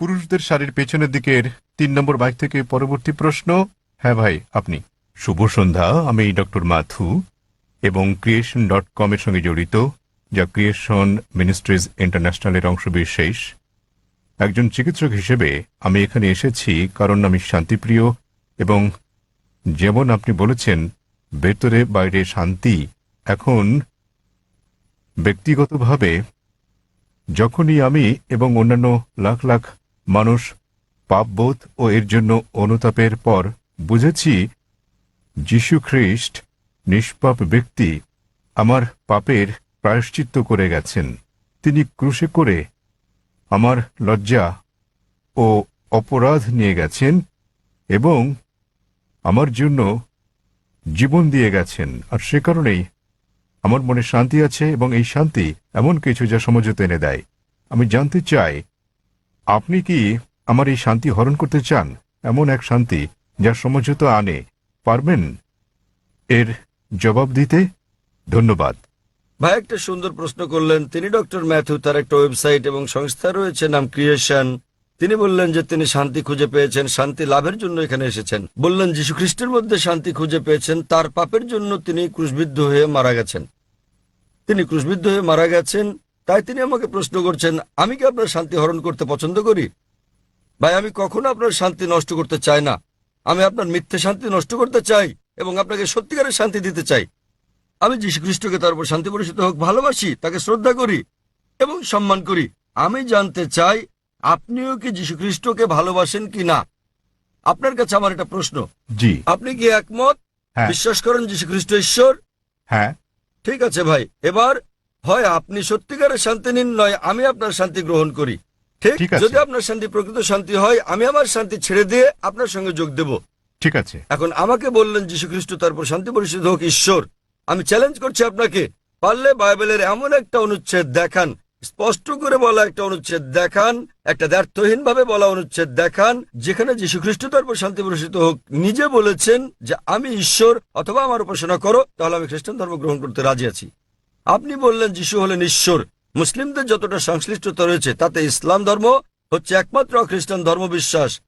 পুরুষদের শাড়ির পেছনের দিকের তিন নম্বর বাইক থেকে পরবর্তী প্রশ্ন হ্যাঁ ভাই, আপনি। শুভ সন্ধ্যা, আমি ডক্টর মাথু এবং ক্রিয়েশন ডট কম এর সঙ্গে জড়িত যা ক্রিয়েশন মিনিস্ট্রিজ ইন্টারন্যাশনালের অংশবিশেষ। একজন চিকিৎসক হিসেবে আমি এখানে এসেছি কারণ আমি শান্তিপ্রিয় এবং যেমন আপনি বলেছেন, ভেতরে বাইরে শান্তি। এখন ব্যক্তিগতভাবে যখনই আমি এবং অন্যান্য লাখ লাখ মানুষ, পাপবোধ ও এর জন্য অনুতাপের পর বুঝেছি, যীশু খ্রিস্ট, নিষ্পাপ ব্যক্তি, আমার পাপের প্রায়শ্চিত্ত করে গেছেন। তিনি ক্রুশে করে আমার লজ্জা ও অপরাধ নিয়ে গেছেন এবং আমার জন্য জীবন দিয়ে গেছেন। আর সে কারণেই আমার মনে শান্তি আছে এবং এই শান্তি এমন কিছু যা সমঝোতা এনে দেয়। আমি জানতে চাই আপনি কি আমার এই শান্তি হরণ করতে চান? এমন এক শান্তি যা সমঝোতা আনে। পারবেন? এর জবাব দিতে ধন্যবাদ। ভাই, একটা সুন্দর প্রশ্ন করলেন। তিনি ডক্টর ম্যাথু, তার একটা ওয়েবসাইট এবং সংস্থা রয়েছে, নাম ক্রিয়েশন। তিনি বললেন যে তিনি শান্তি খুঁজে পেয়েছেন, শান্তি লাভের জন্য এখানে এসেছেন। বললেন যীশু খ্রিস্টের মধ্যে শান্তি খুঁজে পেয়েছেন, তার পাপের জন্য তিনি ক্রুশবিদ্ধ হয়ে মারা গেছেন। তিনি ক্রুশবিদ্ধ হয়ে মারা গেছেন তাই তিনি আমাকে প্রশ্ন করছেন আমি কি আপনার শান্তি হরণ করতে পছন্দ করি? ভাই আমি কখনো আপনার শান্তি নষ্ট করতে চাই না। আমি আপনার মিথ্যে শান্তি নষ্ট করতে চাই এবং আপনাকে সত্যিকারের শান্তি দিতে চাই। আমি যীশু খ্রিস্টকে তার উপর শান্তি পরিচিত হোক ভালোবাসি তাকে শ্রদ্ধা করি এবং সম্মান করি। আমি জানতে চাই আপনিও কি যীশু খ্রিস্টকে ভালোবাসেন কি না? আপনার কাছে আমার একটা প্রশ্ন। জি। আপনি কি একমত? হ্যাঁ। বিশ্বাস করেন যীশু খ্রিস্ট ঈশ্বর? হ্যাঁ। ঠিক আছে ভাই এবার হয় আপনি সত্যিকারের শান্তি নিন নয় আমি আপনার শান্তি গ্রহণ করি। ঠিক। যদি আপনার শান্তি প্রকৃত শান্তি হয় আমি আমার শান্তি ছেড়ে দিয়ে আপনার সঙ্গে যোগ দেব। ঠিক আছে। এখন আমাকে বললেন যীশু খ্রিস্ট তারপর শান্তি পরিষদ হোক ঈশ্বর। আমি চ্যালেঞ্জ করছি আপনাকে পারলে বাইবেলের এমন একটা অনুচ্ছেদ দেখান স্পষ্ট করে বলা একটা অনুচ্ছেদ দেখান একটা দ্ব্যর্থহীন ভাবে বলা অনুচ্ছেদ দেখান যেখানে যীশু খ্রিস্ট তারপর শান্তি পরিষিত হোক। নিজে বলেছেন যে আমি ঈশ্বর অথবা আমার উপাসনা করো তাহলে আমি খ্রিস্টান ধর্ম গ্রহণ করতে রাজি আছি। আপনি বললেন যিশু হলেন ঈশ্বর। মুসলিমদের যতটা সংশ্লিষ্টতা রয়েছে, তাতে ইসলাম ধর্ম হচ্ছে একমাত্র খ্রিস্টান ধর্ম বিশ্বাস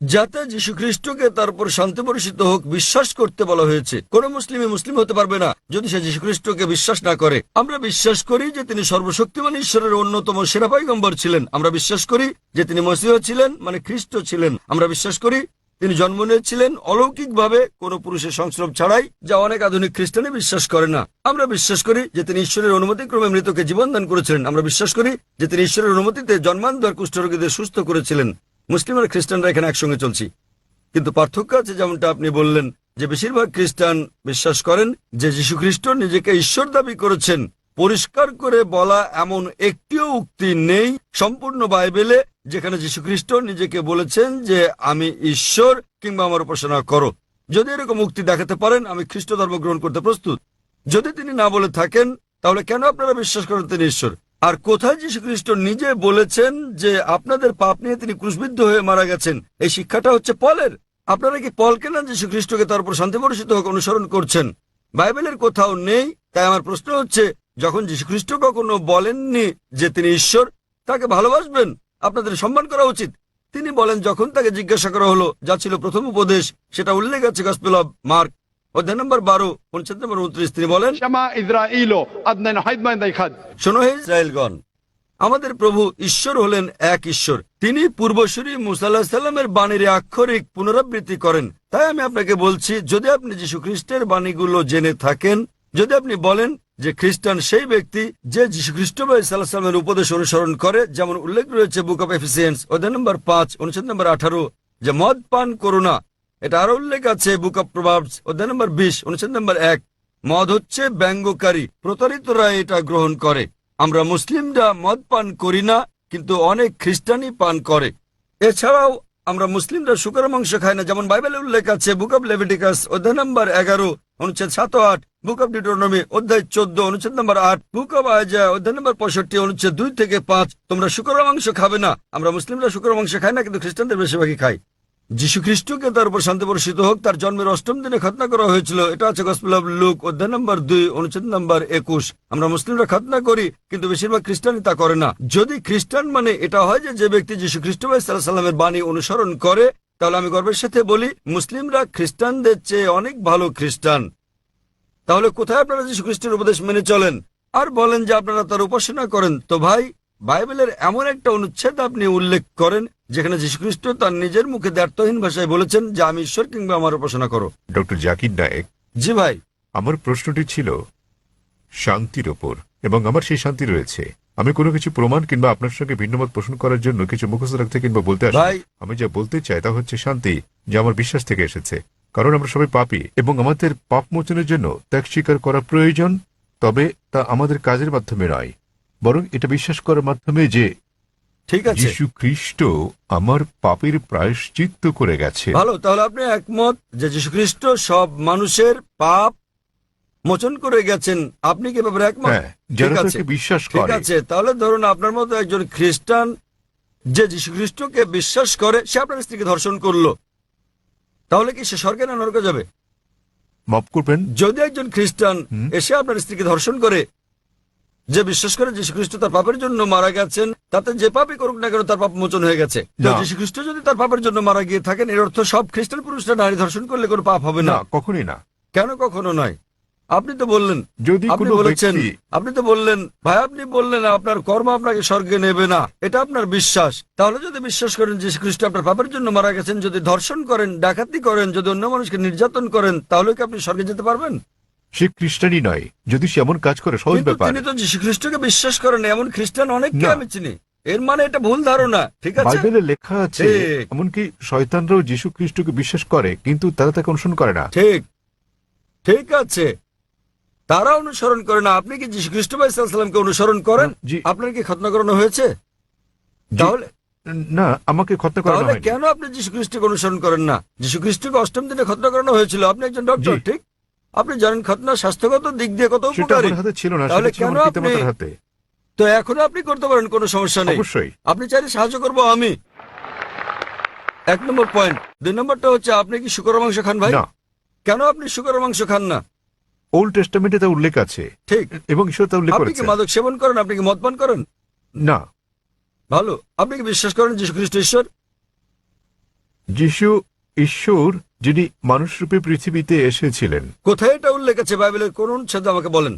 যাতে যীশু খ্রিস্টকে তার উপর শান্তি পরিষিত হোক, বিশ্বাস করতে বলা হয়েছে। কোন মুসলিমই মুসলিম হতে পারবে না, যদি সে যীশু খ্রিস্টকে বিশ্বাস না করে। আমরা বিশ্বাস করি যে তিনি সর্বশক্তিমান ঈশ্বরের অন্যতম সেরা পয়গম্বর ছিলেন। আমরা বিশ্বাস করি যে তিনি মসিহ ছিলেন মানে খ্রিস্ট ছিলেন। আমরা বিশ্বাস করি তিনি জন্ম নিয়েছিলেন অলৌকিকভাবে। কোন পুরুষের সংস্রব ছাড়াই যা অনেক আধুনিক খ্রিস্টানে বিশ্বাস করে না। আমরা বিশ্বাস করি যে তিনি ঈশ্বরের অনুমতিক্রমে মৃতকে জীবন দান করেছিলেন। আমরা বিশ্বাস করি যে তিনি ঈশ্বরের অনুমতিতে জন্মান্তর কুষ্ঠরোগীদের সুস্থ করেছিলেন। মুসলিম আর খ্রিস্টানরা এখানে একসঙ্গে চলছি। কিন্তু পার্থক্য আছে যেমনটা আপনি বললেন, যে বেশিরভাগ খ্রিস্টান বিশ্বাস করেন যে যীশু খ্রিস্ট নিজেকে ঈশ্বর দাবি করেছেন। পরিষ্কার করে বলা এমন একটিও উক্তি নেই সম্পূর্ণ বাইবেলে, যেখানে যীশু খ্রিস্ট নিজেকে বলেছেন যে, আমি ঈশ্বর কিংবা আমার উপাসনা করো। যদি এরকম উক্তি দেখাতে পারেন, আমি খ্রিস্ট ধর্ম গ্রহণ করতে প্রস্তুত। যদি তিনি না বলে থাকেন, তাহলে কেন আপনারা বিশ্বাস করেন তিনি ঈশ্বর? আর কোথায় যীশু খ্রিস্ট নিজে বলেছেন যে, আপনাদের পাপ নিয়ে তিনি ক্রুশবিদ্ধ হয়ে মারা গেছেন এই শিক্ষাটা হচ্ছে পলের। আপনারা কি পলকে না যীশু খ্রিস্টকে তার উপর শান্তি পরিচিত হোক অনুসরণ করছেন? বাইবেলের কোথাও নেই, তাই আমার প্রশ্ন হচ্ছে যখন যীশুখ্রিস্ট কখনো বলেননি যে তিনি ঈশ্বর তাকে ভালোবাসবেন আপনাদের সম্মান করা উচিত। তিনি বলেন যখন তাকে জিজ্ঞাসা করা হলো যা ছিল প্রথম উপদেশ সেটা উল্লেখ আছে গসপেল মার্ক অধ্যায় নম্বর বারো নম্বর উনত্রিশ। তিনি বলেন শোনো আমাদের প্রভু ঈশ্বর হলেন এক ঈশ্বর। তিনি পূর্বসূরি মুসাল্লাহ সাল্লামের বাণীর আক্ষরিক পুনরাবৃত্তি করেন। তাই আমি আপনাকে বলছি যদি আপনি যীশু খ্রিস্টের বাণীগুলো জেনে থাকেন যদি আপনি বলেন যে খ্রিস্টান সেই ব্যক্তি যে যীশু খ্রিস্ট বা ইসাল্লাহ সাল্লামের উপদেশ অনুসরণ করে, যেমন উল্লেখ রয়েছে বুক অফ এফিসিয়েন্স অধ্যায় নম্বর পাঁচ, অনুচ্ছেদ নম্বর আঠারো, যে মদ পান করো না। এটা আরও উল্লেখ আছে বুক অফ প্রভাবস অধ্যায় নম্বর বিশ, অনুচ্ছেদ নম্বর এক। মদ হচ্ছে ব্যঙ্গকারী, প্রতারিতরা এটা গ্রহণ করে। আমরা মুসলিমরা মদ পান করি না, কিন্তু অনেক খ্রিস্টানই পান করে। এছাড়াও আমরা মুসলিমরা শুকর মাংস খাই না, যেমন বাইবেলে উল্লেখ আছে বুক অব লেভিটিকাস অধ্যায় নম্বর এগারো অনুচ্ছেদ সাত আট বুক অব ডিটোনমি অধ্যায় চোদ্দ, অনুচ্ছেদ নম্বর আট বুক অব আয়জা অধ্যায় নম্বর পঁয়ষট্টি, অনুচ্ছেদ দুই থেকে পাঁচ, তোমরা শুকর মাংস খাবে না। আমরা মুসলিমরা শুকর মাংস খাই না, কিন্তু খ্রিস্টানদের বেশিরভাগই খাই। যীশু খ্রিস্টকে তার উপর শান্তি বর্ষিত হোক, তার জন্মের অষ্টম দিনে খতনা করা হয়েছিল। এটা আছে গসপেল অফ লুক অধ্যায় নম্বর দুই, অনুচ্ছেদ নম্বর একুশ। আমরা মুসলিমরা খতনা করি, কিন্তু বেশিরভাগ খ্রিস্টানই তা করে না। যদি খ্রিস্টান মানে এটা হয় যে যে ব্যক্তি যীশু খ্রিস্ট ভাই সাল্লামের বাণী অনুসরণ করে তাহলে আমি গর্বের সাথে বলি মুসলিমরা খ্রিস্টানদের চেয়ে অনেক ভালো খ্রিস্টান। তাহলে কোথায় আপনারা যীশু খ্রিস্টের উপদেশ মেনে চলেন? আর বলেন যে আপনারা তার উপাসনা করেন। তো ভাই বাইবেলের এমন একটা অনুচ্ছেদ আপনি উল্লেখ করেন যেখানে যীশুখ্রিস্ট তার নিজের মুখে দ্বার্থহীন ভাষায় বলেছেন যে আমি ঈশ্বর কিংবা আমার উপাসনা করো। ডক্টর জাকির নায়েক জি ভাই। আমার প্রশ্নটি ছিল শান্তির ওপর এবং আমার সেই শান্তি রয়েছে। আমি কোনো কিছু প্রমাণ কিংবা আপনার সঙ্গে ভিন্নমত পোষণ করার জন্য কিছু মুখস্থ রাখতে কিংবা বলতে আসি। আমি যা বলতে চাই তা হচ্ছে শান্তি যা আমার বিশ্বাস থেকে এসেছে। কারণ আমরা সবাই পাপি এবং আমাদের পাপ মোচনের জন্য ত্যাগ স্বীকার করা প্রয়োজন তবে তা আমাদের কাজের মাধ্যমে নয়। বরং এটা বিশ্বাস করার মাধ্যমে যে ঠিক আছে। যীশু খ্রিস্ট আমার পাপের প্রায়শ্চিত্ত করে গেছে। ভালো তাহলে আপনি একমত যে যীশুখ্রিস্ট সব মানুষের পাপ মোচন করে গেছেন আপনি কি ব্যাপারে একমত? হ্যাঁ ঠিক আছে। বিশ্বাস ঠিক আছে তাহলে ধরুন আপনার মতো একজন খ্রিস্টান যে যীশুখ্রিস্টকে বিশ্বাস করে সে আপনার স্ত্রীকে ধর্ষণ করল। তাহলে কি সে স্বর্গে না নরকে যাবে? মাফ করবেন। যদি একজন খ্রিস্টান এসে আপনার স্ত্রীকে ধর্ষণ করে যে বিশ্বাস করে যীশু খ্রিস্ট তার পাপের জন্য মারা গেছেন তাতে যে পাপই করুক না কেন তার পাপ মোচন হয়ে গেছে। যীশু খ্রিস্ট যদি তার পাপের জন্য মারা গিয়ে থাকেন এর অর্থ সব খ্রিস্টান পুরুষরা নারী ধর্ষণ করলে কোনো পাপ হবে না কখনই না। কেন কখনো নয়? আপনি তো বললেন যদি আপনি বলেছেন আপনি তো বললেন ভাই আপনি বললেন আপনার কর্ম আপনাকে স্বর্গে নেবে না এটা আপনার বিশ্বাস। তাহলে যদি বিশ্বাস করেন যে খ্রিস্ট আপনার পাপের জন্য মারা গেছেন যদি ধর্ষণ করেন ডাকাতি করেন যদি অন্য মানুষকে নির্যাতন করেন তাহলে কি আপনি স্বর্গে যেতে পারবেন? সে খ্রিস্টানই নয় যদি সে এমন কাজ করে সহজ কিন্তু ব্যাপার। তিনি তো যীশু খ্রিস্টকে বিশ্বাস করেন এমন খ্রিস্টান অনেককে না। আমি চিনি। এর মানে এটা ভুল ধারণা ঠিক আছে? বাইবেলে লেখা আছে এমনকি শয়তানরাও যীশু খ্রিস্টকে বিশ্বাস করে কিন্তু তারা তাকে অনুসরণ করে না। ঠিক। ঠিক আছে। তারা অনুসরণ করে না। আপনি কি যীশু খ্রিস্ট ভাই সাল্লামকে অনুসরণ করেন? জি। আপনার কি খতনা করানো হয়েছে? তাহলে না আমাকে খতনা করানো তাহলে হয়নি। কেন আপনি যীশু খ্রিস্টকে অনুসরণ করেন না? যীশু খ্রিস্টকে অষ্টম দিনে খতনা করানো হয়েছিল। আপনি একজন ডক্টর জি। ঠিক? আপনি জানেন খতনা স্বাস্থ্যগত দিক দিয়ে কত সেটা উপকারী। আমার হাতে ছিল না তাহলে সেটা ছিল কেন আমার আপনি- পিতামাতার হাতে। তো এখনও আপনি করতে পারেন কোনো সমস্যা নেই। অবশ্যই। আপনি চাইলে সাহায্য করব আমি। এক নম্বর পয়েন্ট দুই নম্বরটা হচ্ছে আপনি কি শুকর মাংস খান ভাই? না। কেন আপনি শুকর মাংস খান না? ওল্ড টেস্টামেন্টে তা উল্লেখ আছে। ঠিক। এবং ঈশ্বর তা উল্লেখ আপনি কি মাদক সেবন করেন? আপনি কি মদপান করেন? না। ভালো। আপনি কি বিশ্বাস করেন যীশু খ্রিস্ট ঈশ্বর? যিশু ঈশ্বর যিনি মানুষরূপে পৃথিবীতে এসেছিলেন। কোথায় এটা উল্লেখ আছে? বাইবেলের কোন অনুচ্ছেদে আমাকে বলেন।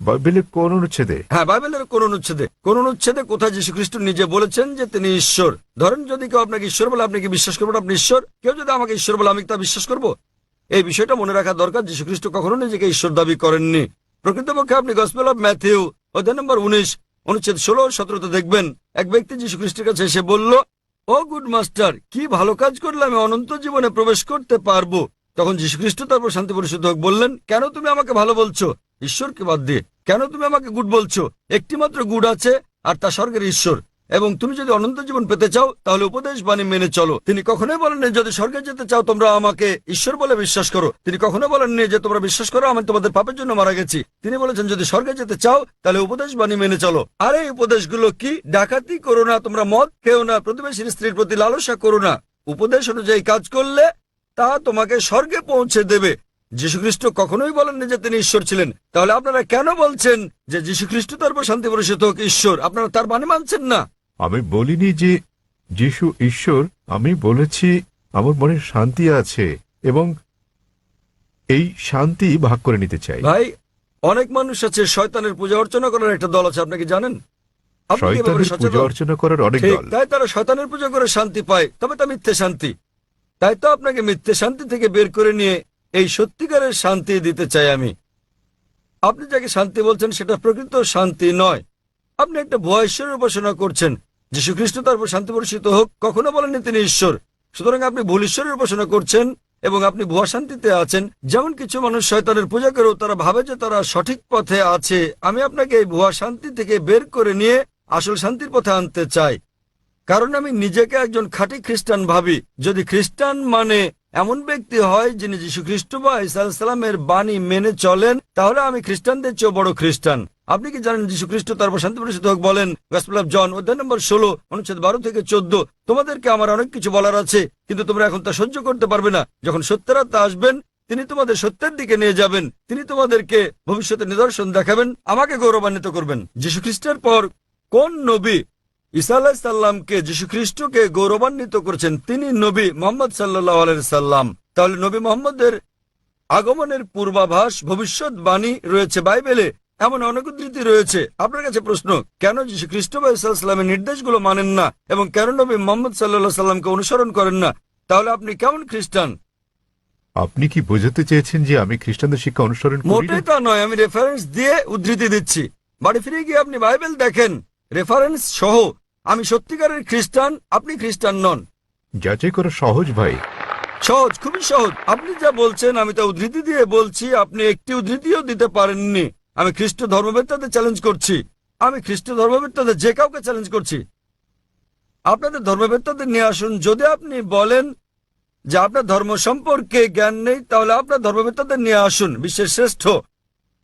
বাইবেলের কোন অনুচ্ছেদে? হ্যাঁ বাইবেলের কোন অনুচ্ছেদে। কোন অনুচ্ছেদে কোথায় যীশু খ্রিস্ট নিজে বলেছেন যে তিনি ঈশ্বর? ধরেন যদি কেউ আপনাকে ঈশ্বর বলে আপনি কি বিশ্বাস করবেন আপনি ঈশ্বর? কেউ যদি আমাকে ঈশ্বর বলে আমি তা বিশ্বাস করব? এই বিষয়টা মনে রাখা দরকার যীশু খ্রিস্ট কখনো নিজেকে ঈশ্বর দাবি করেননি। প্রকৃতপক্ষে আপনি গসপেল অফ ম্যাথিউ অধ্যায় নম্বর উনিশ, অনুচ্ছেদ ষোলো, সতেরোতে দেখবেন, এক ব্যক্তি যীশু খ্রিস্টের কাছে এসে বলল, ও গুড মাস্টার কি ভালো কাজ করলে আমি অনন্ত জীবনে প্রবেশ করতে পারব? তখন যীশু খ্রিস্ট তারপর শান্তি পরিশুদ্ধ হোক বললেন, কেন তুমি আমাকে ভালো বলছো? ঈশ্বরকে বাদ দিয়ে। কেন তুমি আমাকে গুড বলছো? একটি মাত্র গুড আছে, আর তা স্বর্গের ঈশ্বর। এবং তুমি যদি অনন্ত জীবন পেতে চাও, তাহলে উপদেশ বাণী মেনে চলো। তিনি কখনোই বলেননি, যদি স্বর্গে যেতে চাও, তোমরা আমাকে ঈশ্বর বলে বিশ্বাস করো। তিনি কখনো বলেননি যে, তোমরা বিশ্বাস করো, আমি তোমাদের পাপের জন্য মারা গেছি। তিনি বলেছেন, যদি স্বর্গে যেতে চাও, তাহলে উপদেশ বাণী মেনে চলো। আর এই উপদেশগুলো কি? ডাকাতি করো না, তোমরা মদ খেও না, প্রতিবেশীর স্ত্রীর প্রতি লালসা করো না। উপদেশ অনুযায়ী কাজ করলে তা তোমাকে স্বর্গে পৌঁছে দেবে। যীশুখ্রিস্ট কখনোই বলেননি যে, তিনি ঈশ্বর ছিলেন। তাহলে আপনারা কেন বলছেন যে, যীশুখ্রিস্ট তার উপর শান্তি পরিষদ হোক ঈশ্বর আপনারা তার বাণী মানছেন না। আমি বলিনি যে যিশু ঈশ্বর আমি বলেছি আমার মনে শান্তি আছে এবং এই শান্তি ভাগ করে নিতে চাই। ভাই অনেক মানুষ আছে শয়তানের পূজা অর্চনা করার একটা দল আছে আপনি কি জানেন? শয়তানের পূজা অর্চনা করার অনেক দল। তাই তারা শয়তানের পূজা করে শান্তি পায় তবে তা মিথ্যে শান্তি। তাই তো আপনাকে মিথ্যে শান্তি থেকে বের করে নিয়ে এই সত্যিকারের শান্তি দিতে চাই আমি। আপনি যাকে শান্তি বলছেন সেটা প্রকৃত শান্তি নয়। আপনি একটা ভুয়া ঈশ্বরের উপাসনা করছেন। যীশু খ্রিস্ট তার উপর শান্তি পরিচিত হোক, কখনো বলেননি তিনি ঈশ্বর। সুতরাং আপনি ভুল ঈশ্বরের উপাসনা করছেন এবং আপনি ভুয়া শান্তিতে আছেন। যেমন কিছু মানুষ শয়তানের পূজা করেও তারা ভাবে যে তারা সঠিক পথে আছে। আমি আপনাকে এই ভুয়া শান্তি থেকে বের করে নিয়ে আসল শান্তির পথে আনতে চাই। কারণ আমি নিজেকে একজন খাঁটি খ্রিস্টান ভাবি। যদি খ্রিস্টান মানে এমন ব্যক্তি হয় যিনি যীশু খ্রিস্ট বা ইসালামের বাণী মেনে চলেন, তাহলে আমি খ্রিস্টানদের চেয়েও বড় খ্রিস্টান। আপনি কি জানেন যীশু খ্রিস্ট তারপর শান্তি পরিষদ হোক বলেন? গসপেল জন অধ্যায় নম্বর ষোলো, অনুচ্ছেদ বারো থেকে চোদ্দ। তোমাদেরকে আমার অনেক কিছু বলার আছে, কিন্তু তোমরা এখন তা সহ্য করতে পারবে না। যখন সত্যের আত্মা আসবেন, তিনি তোমাদের সত্যের দিকে নিয়ে যাবেন। তিনি তোমাদেরকে ভবিষ্যতে নিদর্শন দেখাবেন, আমাকে গৌরবান্বিত করবেন। যীশু খ্রিস্টের পর কোন নবী ঈসা আলাহ সাল্লামকে যীশু খ্রিস্টকে গৌরবান্বিত করেছেন? তিনি নবী মোহাম্মদ সাল্লাহ সাল্লাম। তাহলে নবী মোহাম্মদের আগমনের পূর্বাভাস, ভবিষ্যৎবাণী রয়েছে বাইবেলে। এমন অনেক উদ্ধৃতি রয়েছে। আপনার কাছে প্রশ্ন কেন যীশু খ্রিস্ট বা ইসলামের নির্দেশগুলো মানেন না এবং কেন নবী মোহাম্মদ সাল্লাহ সাল্লামকে অনুসরণ করেন না? তাহলে আপনি কেমন খ্রিস্টান? আপনি কি বোঝাতে চেয়েছেন যে আমি খ্রিস্টানদের শিক্ষা অনুসরণ মোটেই তা নয় আমি রেফারেন্স দিয়ে উদ্ধৃতি দিচ্ছি। বাড়ি ফিরে গিয়ে আপনি বাইবেল দেখেন। রেফারেন্স সহ আমি সত্যিকারের খ্রিস্টান আপনি খ্রিস্টান নন। যাচাই করা সহজ ভাই। সহজ খুবই সহজ। আপনি যা বলছেন আমি তা উদ্ধৃতি দিয়ে বলছি আপনি একটি উদ্ধৃতিও দিতে পারেননি। আমি খ্রিস্ট ধর্মবেত্তাদের চ্যালেঞ্জ করছি। আমি খ্রিস্ট ধর্মবেত্তাদের যে কাউকে চ্যালেঞ্জ করছি। আপনাদের ধর্মবেত্তাদের নিয়ে আসুন। যদি আপনি বলেন যে আপনার ধর্ম সম্পর্কে জ্ঞান নেই তাহলে আপনার ধর্মবেত্তাদের নিয়ে আসুন। বিশ্বের শ্রেষ্ঠ।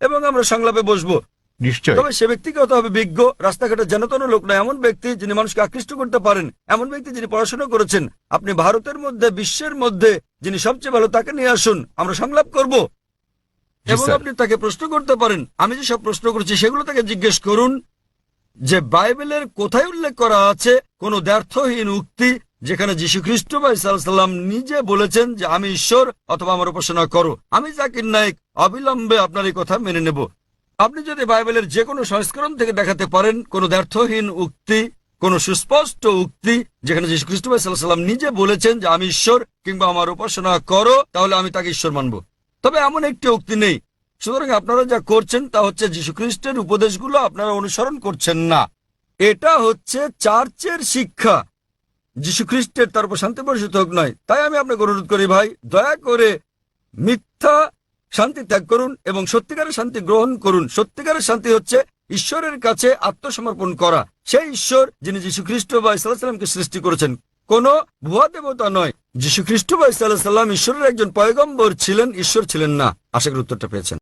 এবং আমরা সংলাপে বসবো। নিশ্চয় তবে সে ব্যক্তিকে হতে হবে বিজ্ঞ রাস্তাঘাটে জানাতন লোক নয় এমন ব্যক্তি যিনি মানুষকে আকৃষ্ট করতে পারেন এমন ব্যক্তি যিনি পড়াশোনা করেছেন। আপনি ভারতের মধ্যে বিশ্বের মধ্যে যিনি সবচেয়ে ভালো তাকে নিয়ে আসুন। আমরা সংলাপ করব। এবং আপনি তাকে প্রশ্ন করতে পারেন। আমি যে সব প্রশ্ন করছি সেগুলো তাকে জিজ্ঞেস করুন যে বাইবেলের কোথায় উল্লেখ করা আছে কোন দ্ব্যর্থহীন উক্তি যেখানে যীশু খ্রিস্ট বা ইসাল্লাম নিজে বলেছেন যে আমি ঈশ্বর অথবা আমার উপাসনা করো। আমি জাকির নায়ক অবিলম্বে আপনার এই কথা মেনে নেব। আপনি যদি বাইবেলের যে কোনো সংস্করণ থেকে দেখাতে পারেন কোন দ্ব্যর্থহীন উক্তি কোন সুস্পষ্ট উক্তি যেখানে যীশু খ্রিস্ট সাল্লাম নিজে বলেছেন যে আমি ঈশ্বর কিংবা আমার উপাসনা করো তাহলে আমি তাকে ঈশ্বর মানব। তবে এমন একটি উক্তি নেই। সুতরাং আপনারা যা করছেন তা হচ্ছে যীশু খ্রিস্টের উপদেশগুলো আপনারা অনুসরণ করছেন না। এটা হচ্ছে চার্চের শিক্ষা। যীশু খ্রিস্টের তার উপর শান্তি পরিষদ হোক নয়, তাই আমি আপনাকে অনুরোধ করি ভাই, দয়া করে মিথ্যা শান্তি ত্যাগ করুন এবং সত্যিকারের শান্তি গ্রহণ করুন। সত্যিকারের শান্তি হচ্ছে ঈশ্বরের কাছে আত্মসমর্পণ করা। সেই ঈশ্বর যিনি যীশু খ্রিস্ট বা ইসলামকে সৃষ্টি করেছেন, কোন ভুয়া দেবতা নয়। যীশু খ্রিস্ট ইসলাম ঈশ্বরের একজন পয়গম্বর ছিলেন ঈশ্বর ছিলেন না। আশা করি উত্তরটা পেয়েছেন।